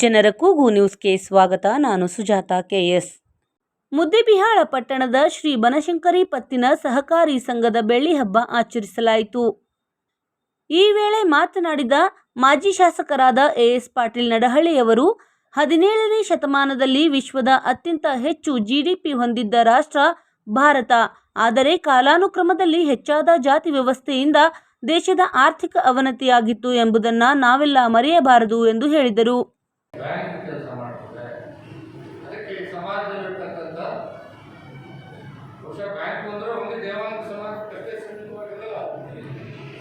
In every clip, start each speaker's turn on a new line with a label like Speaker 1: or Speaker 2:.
Speaker 1: ಜನರ ಕೂಗು ನ್ಯೂಸ್ಗೆ ಸ್ವಾಗತ. ನಾನು ಸುಜಾತ ಕೆಎಸ್. ಮುದ್ದೇಬಿಹಾಳ ಪಟ್ಟಣದ ಶ್ರೀ ಬನಶಂಕರಿ ಪತ್ತಿನ ಸಹಕಾರಿ ಸಂಘದ ಬೆಳ್ಳಿ ಹಬ್ಬ ಆಚರಿಸಲಾಯಿತು. ಈ ವೇಳೆ ಮಾತನಾಡಿದ ಮಾಜಿ ಶಾಸಕರಾದ ಎಎಸ್ ಪಾಟೀಲ್ ನಡಹಳ್ಳಿಯವರು, ಹದಿನೇಳನೇ ಶತಮಾನದಲ್ಲಿ ವಿಶ್ವದ ಅತ್ಯಂತ ಹೆಚ್ಚು ಜಿಡಿಪಿ ಹೊಂದಿದ್ದ ರಾಷ್ಟ್ರ ಭಾರತ. ಆದರೆ ಕಾಲಾನುಕ್ರಮದಲ್ಲಿ ಹೆಚ್ಚಾದ ಜಾತಿ ವ್ಯವಸ್ಥೆಯಿಂದ ದೇಶದ ಆರ್ಥಿಕ ಅವನತಿಯಾಗಿತ್ತು ಎಂಬುದನ್ನು ನಾವೆಲ್ಲ ಮರೆಯಬಾರದು ಎಂದು ಹೇಳಿದರು.
Speaker 2: ಬ್ಯಾಂಕ್ ಕೆಲಸ ಮಾಡ್ತದೆ ಅದಕ್ಕೆ ಈ ಸಮಾಜದಲ್ಲಿರ್ತಕ್ಕಂಥ ಬಹುಶಃ ಬ್ಯಾಂಕ್ ಅಂದ್ರೆ ಒಂದು ದೇವಾಂಗ ಸಮಾಜ ಕಟ್ಟೆ ಸೀಮಿತವಾಗಿರಲ್ಲ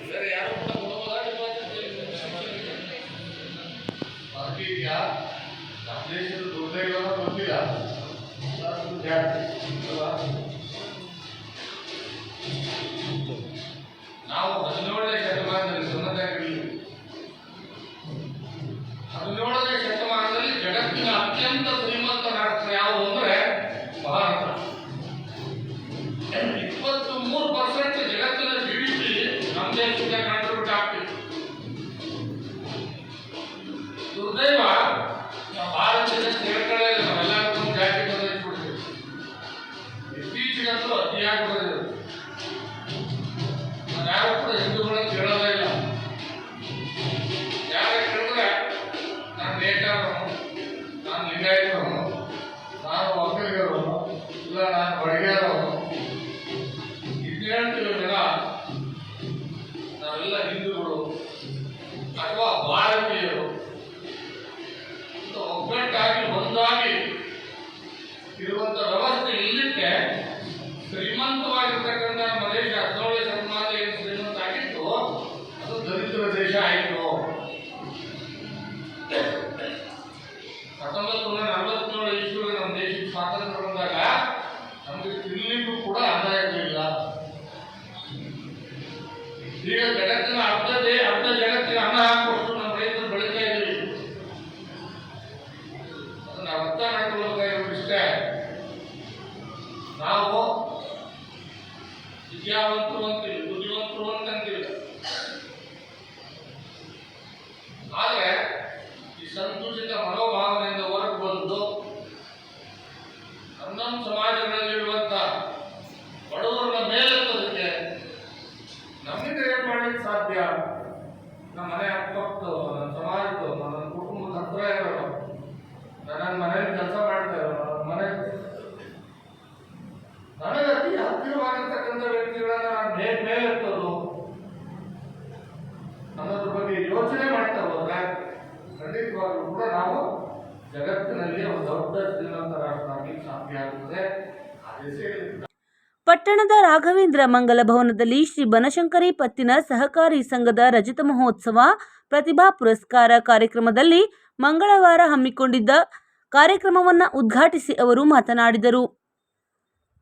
Speaker 2: ಬೇರೆ ಯಾರು ಕೂಡ ಬಾಕಿ ಇದೆಯಾ ನಮ್ಮ ದೇಶದ Today ಹತ್ತೊಂಬತ್ತು ನೂರ ನಲವತ್ತೇಳು ಇಸ್ವಿಗೆ ನಮ್ಮ ದೇಶಕ್ಕೆ ಸ್ವಾತಂತ್ರ್ಯ ಬಂದಾಗ ನಮಗೆ ತಿನ್ನಲಿಕ್ಕೂ ಕೂಡ ಅನ್ನ ಇರಲಿಲ್ಲ. ಈಗ ಜಗತ್ತಿನ ಅರ್ಧ ದೇ ಅರ್ಧ ಜಗತ್ತಿನ ಅನ್ನ ಹಾಕೊಂಡು ನಮ್ಮ ರೈತರು ಬೆಳೀತಾ ಇದ್ದೀವಿ. ಅದನ್ನ ಅರ್ಥ ಮಾಡ್ಕೊಳ್ಬೇಕಾಗಿರೋದು ಇಷ್ಟೇ. ನಾವು ವಿದ್ಯಾವಂತರು ಅಂತೀವಿ ಬುದ್ಧಿವಂತರು ಅಂತ ಅಂತೀವಿ. ಆದರೆ ಈ ಸಂಕುಚಿತ ಮನೋಭಾವನೆಯಿಂದ ನಮ್ಮ ಮೇಲೆ ಬಡವರನ್ನ ಮೇಲೆತ್ತೋದಕ್ಕೆ ನಮ್ಮಿಂದ ಏನು ಮಾಡ್ಲಿಕ್ಕೆ ಸಾಧ್ಯ? ನಮ್ಮ ಮನೆ ಅಕ್ಕಪಕ್ಕದ್ದು ನನ್ನ ಸಮಾಜದ್ದು ನನ್ನ ಕುಟುಂಬದ ಹತ್ರ ಇರೋರು ನನ್ನ ಮನೇಲಿ ಕೆಲಸ ಮಾಡ್ತಾ ಇರೋರು, ನನ್ನ ಮನೆ ನನಗೆ ಅತಿ ಹತ್ತಿರವಾಗಿರ್ತಕ್ಕಂಥ ವ್ಯಕ್ತಿಗಳನ್ನ ನಾನು ಹೇಗೆ ಮೇಲೆತ್ತೋದು, ಅನ್ನೋದ್ರ ಬಗ್ಗೆ ಯೋಚನೆ ಮಾಡ್ತಾ ಹೋದ್ರೆ ಖಂಡಿತವಾಗ್ಲೂ ಕೂಡ ನಾವು ಜಗತ್ತಿನಲ್ಲಿ
Speaker 1: ಪಟ್ಟಣದ ರಾಘವೇಂದ್ರ ಮಂಗಲ ಭವನದಲ್ಲಿ ಶ್ರೀ ಬನಶಂಕರಿ ಪತ್ತಿನ ಸಹಕಾರಿ ಸಂಘದ ರಜತ ಮಹೋತ್ಸವ ಪ್ರತಿಭಾ ಪುರಸ್ಕಾರ ಕಾರ್ಯಕ್ರಮದಲ್ಲಿ ಮಂಗಳವಾರ ಹಮ್ಮಿಕೊಂಡಿದ್ದ ಕಾರ್ಯಕ್ರಮವನ್ನು ಉದ್ಘಾಟಿಸಿ ಅವರು ಮಾತನಾಡಿದರು.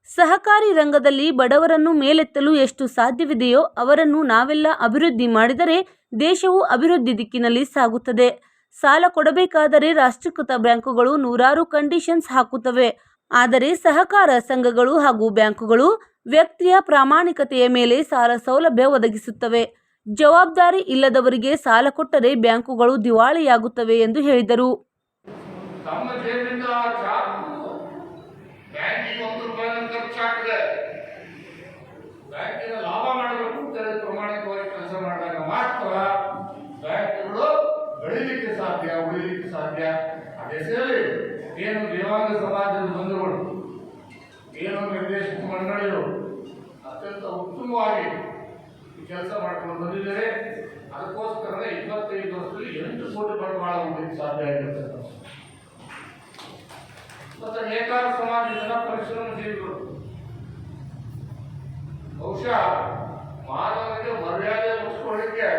Speaker 1: ಸಹಕಾರಿ ರಂಗದಲ್ಲಿ ಬಡವರನ್ನು ಮೇಲೆತ್ತಲು ಎಷ್ಟು ಸಾಧ್ಯವಿದೆಯೋ ಅವರನ್ನು ನಾವೆಲ್ಲ ಅಭಿವೃದ್ಧಿ ಮಾಡಿದರೆ ದೇಶವು ಅಭಿವೃದ್ಧಿ ದಿಕ್ಕಿನಲ್ಲಿ ಸಾಗುತ್ತದೆ. ಸಾಲ ಕೊಡಬೇಕಾದರೆ ರಾಷ್ಟ್ರೀಕೃತ ಬ್ಯಾಂಕುಗಳು ನೂರಾರು ಕಂಡೀಷನ್ಸ್ ಹಾಕುತ್ತವೆ. ಆದರೆ ಸಹಕಾರ ಸಂಘಗಳು ಹಾಗೂ ಬ್ಯಾಂಕುಗಳು ವ್ಯಕ್ತಿಯ ಪ್ರಾಮಾಣಿಕತೆಯ ಮೇಲೆ ಸಾಲ ಸೌಲಭ್ಯ ಒದಗಿಸುತ್ತವೆ. ಜವಾಬ್ದಾರಿ ಇಲ್ಲದವರಿಗೆ ಸಾಲ ಕೊಟ್ಟರೆ ಬ್ಯಾಂಕುಗಳು ದಿವಾಳಿಯಾಗುತ್ತವೆ ಎಂದು ಹೇಳಿದರು.
Speaker 2: ಲಾಭ ಮಾಡಬೇಕು ಕೆಲಸ ಮಾಡಿದಾಗ ಮಾತ್ರ ಬೆಳಿಲಿಕ್ಕೆ ಸಾಧ್ಯ, ಉಳಿಲಿಕ್ಕೆ ಸಾಧ್ಯ. ಅದೇ ಸೇರಿ, ಏನು ದೇವಾಂಗ ಸಮಾಜದ ಬಂಧುಗಳು, ಏನು ನಿರ್ದೇಶಕ ಮಂಡಳಿಗಳು ಅತ್ಯಂತ ಉತ್ತಮವಾಗಿ ಕೆಲಸ ಮಾಡ್ಕೊಂಡು ಬಂದಿದ್ದಾರೆ ಅದಕ್ಕೋಸ್ಕರ ಇಪ್ಪತ್ತೈದು ವರ್ಷದಲ್ಲಿ ಎಂಟು ಕೋಟಿ ಬಂಡವಾಳ ಹೂಡಲಿಕ್ಕೆ ಸಾಧ್ಯ ಆಗಿರುತ್ತೆ ಮತ್ತೆ ನೇಕಾರ ಸಮಾಜ ಜನ ಪರಿಶ್ರಮ ಸೇರಿದರು. ಬಹುಶಃ ಮಾನವನಿಗೆ ಮರ್ಯಾದೆ ಮುಗಿಸ್ಕೊಳ್ಳಿಕ್ಕೆ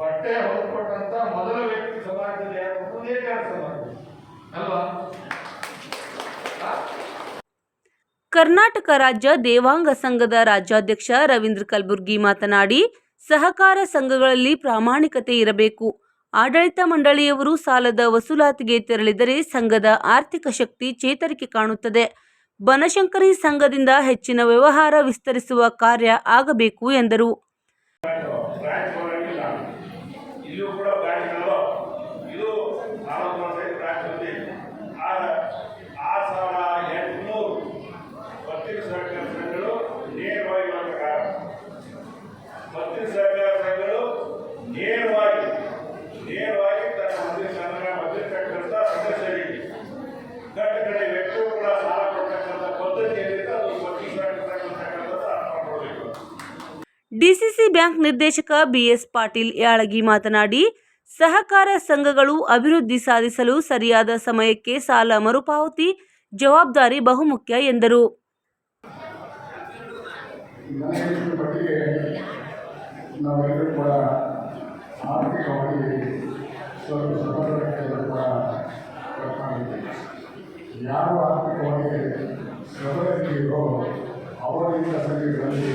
Speaker 2: ಬಟ್ಟೆ ಹೊರಕೊಟ್ಟಂತ ಮೊದಲ ವ್ಯಕ್ತಿ ಸಮಾಜದಲ್ಲಿ ಯಾರು ನೇಕಾರ ಸಮಾಜ ಅಲ್ವಾ?
Speaker 1: ಕರ್ನಾಟಕ ರಾಜ್ಯ ದೇವಾಂಗ ಸಂಘದ ರಾಜ್ಯಾಧ್ಯಕ್ಷ ರವೀಂದ್ರ ಕಲ್ಬುರ್ಗಿ ಮಾತನಾಡಿ ಸಹಕಾರ ಸಂಘಗಳಲ್ಲಿ ಪ್ರಾಮಾಣಿಕತೆ ಇರಬೇಕು. ಆಡಳಿತ ಮಂಡಳಿಯವರು ಸಾಲದ ವಸೂಲಾತಿಗೆ ತೆರಳಿದರೆ ಸಂಘದ ಆರ್ಥಿಕ ಶಕ್ತಿ ಚೇತರಿಕೆ ಕಾಣುತ್ತದೆ. ಬನಶಂಕರಿ ಸಂಘದಿಂದ ಹೆಚ್ಚಿನ ವ್ಯವಹಾರ ವಿಸ್ತರಿಸುವ ಕಾರ್ಯ ಆಗಬೇಕು ಎಂದರು. ಡಿಸಿಸಿ ಬ್ಯಾಂಕ್ ನಿರ್ದೇಶಕ ಬಿಎಸ್ ಪಾಟೀಲ್ ಯಾಳಗಿ ಮಾತನಾಡಿ, ಸಹಕಾರ ಸಂಘಗಳು ಅಭಿವೃದ್ಧಿ ಸಾಧಿಸಲು ಸರಿಯಾದ ಸಮಯಕ್ಕೆ ಸಾಲ ಮರುಪಾವತಿ ಜವಾಬ್ದಾರಿ ಬಹುಮುಖ್ಯ ಎಂದರು.
Speaker 3: ಯಾರು ಆರ್ಥಿಕವಾಗಿ ಸಬಲತೆಯೋ ಅವರಿಂದ ಸಂಘಗಳಲ್ಲಿ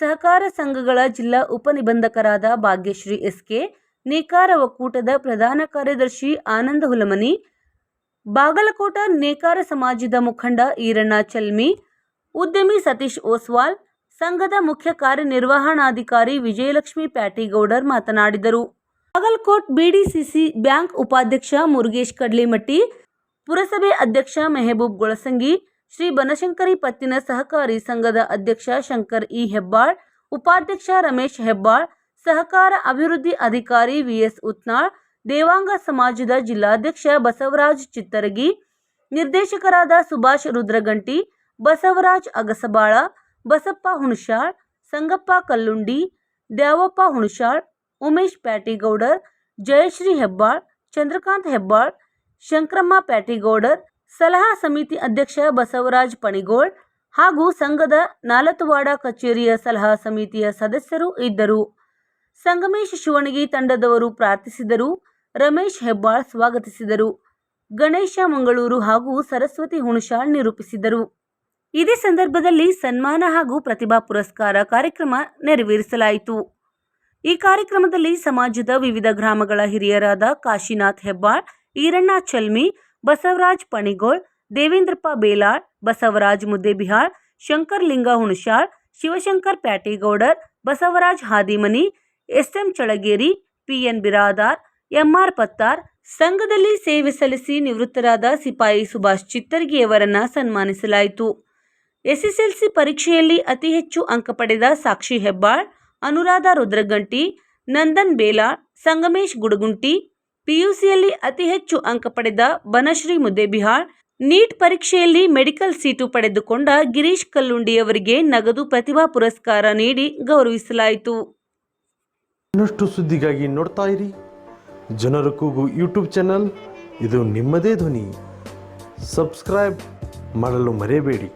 Speaker 1: ಸಹಕಾರ ಸಂಘಗಳ ಜಿಲ್ಲಾ ಉಪನಿಬಂಧಕರಾದ ಭಾಗ್ಯಶ್ರೀ ಎಸ್ಕೆ, ನೇಕಾರ ಒಕ್ಕೂಟದ ಪ್ರಧಾನ ಕಾರ್ಯದರ್ಶಿ ಆನಂದ ಹುಲಮನಿ, ಬಾಗಲಕೋಟ ನೇಕಾರ ಸಮಾಜದ ಮುಖಂಡ ಈರಣ್ಣ ಚಲ್ಮಿ, ಉದ್ಯಮಿ ಸತೀಶ್ ಓಸ್ವಾಲ್, ಸಂಘದ ಮುಖ್ಯ ಕಾರ್ಯನಿರ್ವಹಣಾಧಿಕಾರಿ ವಿಜಯಲಕ್ಷ್ಮಿ ಪ್ಯಾಟಿಗೌಡರ್ ಮಾತನಾಡಿದರು. ಬಾಗಲಕೋಟ್ ಬಿಡಿಸಿಸಿ ಬ್ಯಾಂಕ್ ಉಪಾಧ್ಯಕ್ಷ ಮುರುಗೇಶ್ ಕಡ್ಲಿಮಟ್ಟಿ, ಪುರಸಭೆ ಅಧ್ಯಕ್ಷ ಮೆಹಬೂಬ್ ಗೊಳಸಂಗಿ ಶ್ರೀ ಬನಶಂಕರಿ ಪತ್ತಿನ ಸಹಕಾರಿ ಸಂಘದ ಅಧ್ಯಕ್ಷ ಶಂಕರ್ ಇ ಹೆಬ್ಬಾಳ್, ಉಪಾಧ್ಯಕ್ಷ ರಮೇಶ್ ಹೆಬ್ಬಾಳ್, ಸಹಕಾರ ಅಭಿವೃದ್ಧಿ ಅಧಿಕಾರಿ ವಿಎಸ್ ಉತ್ನಾಳ್, ದೇವಾಂಗ ಸಮಾಜದ ಜಿಲ್ಲಾಧ್ಯಕ್ಷ ಬಸವರಾಜ್ ಚಿತ್ತರಗಿ, ನಿರ್ದೇಶಕರಾದ ಸುಭಾಷ್ ರುದ್ರಗಂಟಿ, ಬಸವರಾಜ್ ಅಗಸಬಾಳ, ಬಸಪ್ಪ ಹುಣಸಾಳ್, ಸಂಗಪ್ಪ ಕಲ್ಲುಂಡಿ, ದ್ಯಾವಪ್ಪ ಹುಣಸಾಳ್, ಉಮೇಶ್ ಪ್ಯಾಟಿಗೌಡರ್, ಜಯಶ್ರೀ ಹೆಬ್ಬಾಳ್, ಚಂದ್ರಕಾಂತ್ ಹೆಬ್ಬಾಳ್, ಶಂಕ್ರಮ್ಮ ಪ್ಯಾಟಿಗೌಡರ್ ಸಲಹಾ ಸಮಿತಿ ಅಧ್ಯಕ್ಷ ಬಸವರಾಜ್ ಪಣಿಗೋಳ್ ಹಾಗೂ ಸಂಘದ ನಾಲತುವಾಡ ಕಚೇರಿಯ ಸಲಹಾ ಸಮಿತಿಯ ಸದಸ್ಯರು ಇದ್ದರು. ಸಂಗಮೇಶ್ ಶಿವಣಗಿ ತಂಡದವರು ಪ್ರಾರ್ಥಿಸಿದರು. ರಮೇಶ್ ಹೆಬ್ಬಾಳ್ ಸ್ವಾಗತಿಸಿದರು. ಗಣೇಶ ಮಂಗಳೂರು ಹಾಗೂ ಸರಸ್ವತಿ ಹುಣಶಾಳ್ ನಿರೂಪಿಸಿದರು. ಇದೇ ಸಂದರ್ಭದಲ್ಲಿ ಸನ್ಮಾನ ಹಾಗೂ ಪ್ರತಿಭಾ ಪುರಸ್ಕಾರ ಕಾರ್ಯಕ್ರಮ ನೆರವೇರಿಸಲಾಯಿತು. ಈ ಕಾರ್ಯಕ್ರಮದಲ್ಲಿ ಸಮಾಜದ ವಿವಿಧ ಗ್ರಾಮಗಳ ಹಿರಿಯರಾದ Kashinath Hebbal, Iranna ಚಲ್ಮಿ Basavaraj ಪಣಿಗೋಳ್, Devendrappa ಬೇಲಾಳ್, Basavaraj Muddebihal, Shankar Linga Hunashal Shivashankar Patigoudar, Basavaraj Hadimani, SM Chalageri PN Biradar, MR Pattar, ಸಂಘದಲ್ಲಿ ಸೇವೆ ಸಲ್ಲಿಸಿ ನಿವೃತ್ತರಾದ ಸಿಪಾಯಿ ಸುಭಾಷ್ ಚಿತ್ತರ್ಗಿಯವರನ್ನ ಸನ್ಮಾನಿಸಲಾಯಿತು. ಎಸ್ಎಸ್ಎಲ್ಸಿ ಪರೀಕ್ಷೆಯಲ್ಲಿ ಅತಿ ಹೆಚ್ಚು ಅಂಕ ಪಡೆದ ಸಾಕ್ಷಿ ಹೆಬ್ಬಾಳ್, ಅನುರಾಧ ರುದ್ರಗಂಟಿ, ನಂದನ್ ಬೇಲಾಳ್, ಸಂಗಮೇಶ್ ಗುಡಗುಂಟಿ ಪಿಯುಸಿಯಲ್ಲಿ ಅತಿ ಹೆಚ್ಚು ಅಂಕ ಪಡೆದ ಬನಶ್ರೀ ಮುದ್ದೇಬಿಹಾಳ್, ನೀಟ್ ಪರೀಕ್ಷೆಯಲ್ಲಿ ಮೆಡಿಕಲ್ ಸೀಟು ಪಡೆದುಕೊಂಡ ಗಿರೀಶ್ ಕಲ್ಲುಂಡಿಯವರಿಗೆ ನಗದು ಪ್ರತಿಭಾ ಪುರಸ್ಕಾರ ನೀಡಿ ಗೌರವಿಸಲಾಯಿತು.
Speaker 4: ಇನ್ನಷ್ಟು ಸುದ್ದಿಗಾಗಿ ನೋಡ್ತಾ ಇರಿ. ಜನರ ಕೂಗು ಯೂಟ್ಯೂಬ್ ಚಾನಲ್, ಇದು ನಿಮ್ಮದೇ ಧ್ವನಿ. ಸಬ್ಸ್ಕ್ರೈಬ್ ಮಾಡಲು ಮರೆಯಬೇಡಿ.